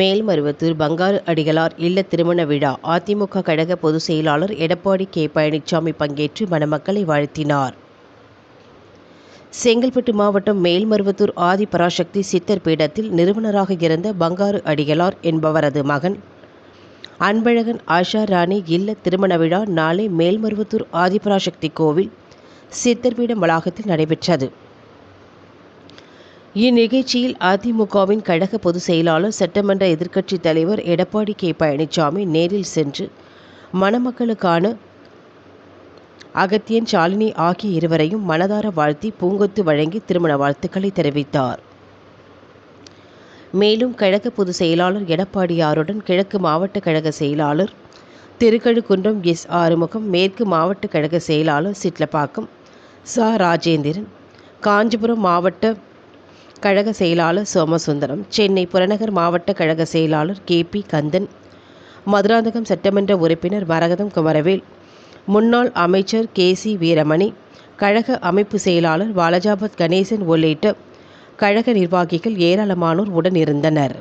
மேல்மருவத்தூர் பங்காரு அடிகளார் இல்ல திருமண விழா. அதிமுக கழக பொதுச் செயலாளர் எடப்பாடி கே. பழனிசாமி பங்கேற்று மணமக்களை வாழ்த்தினார். செங்கல்பட்டு மாவட்டம் மேல்மருவத்தூர் ஆதி பராசக்தி சித்தர் பீடத்தில் நிறுவனராக இருந்த பங்காரு அடிகளார் என்பவரது மகன் அன்பழகன் ஆஷா ராணி இல்ல திருமண விழா நாளை மேல்மருவத்தூர் ஆதிபராசக்தி கோவில் சித்தர் பீடம் வளாகத்தில் நடைபெற்றது. இந்நிகழ்ச்சியில் அதிமுகவின் கழக பொதுச் செயலாளர் சட்டமன்ற எதிர்க்கட்சித் தலைவர் எடப்பாடி கே. பழனிசாமி நேரில் சென்று மணமக்களுக்கான அகத்தியன் ஷாலினி ஆகிய இருவரையும் மனதார வாழ்த்தி பூங்கொத்து வழங்கி திருமண வாழ்த்துக்களை தெரிவித்தார். மேலும் கழக பொதுச் செயலாளர் எடப்பாடியாருடன் கிழக்கு மாவட்ட கழக செயலாளர் திருக்கழுக்குன்றம் எஸ். ஆறுமுகம் மேற்கு மாவட்ட கழக செயலாளர் சிட்லப்பாக்கம் ச. ராஜேந்திரன் காஞ்சிபுரம் மாவட்ட கழக செயலாளர் சோமசுந்தரம் சென்னை புறநகர் மாவட்ட கழக செயலாளர் கே பி கந்தன் மதுராந்தகம் சட்டமன்ற உறுப்பினர் மரகதம் குமரவேல் முன்னாள் அமைச்சர் கே சி வீரமணி கழக அமைப்பு செயலாளர் வாலஜாபத் கணேசன் உள்ளிட்ட கழக நிர்வாகிகள் ஏராளமானோர் உடன் இருந்தனர்.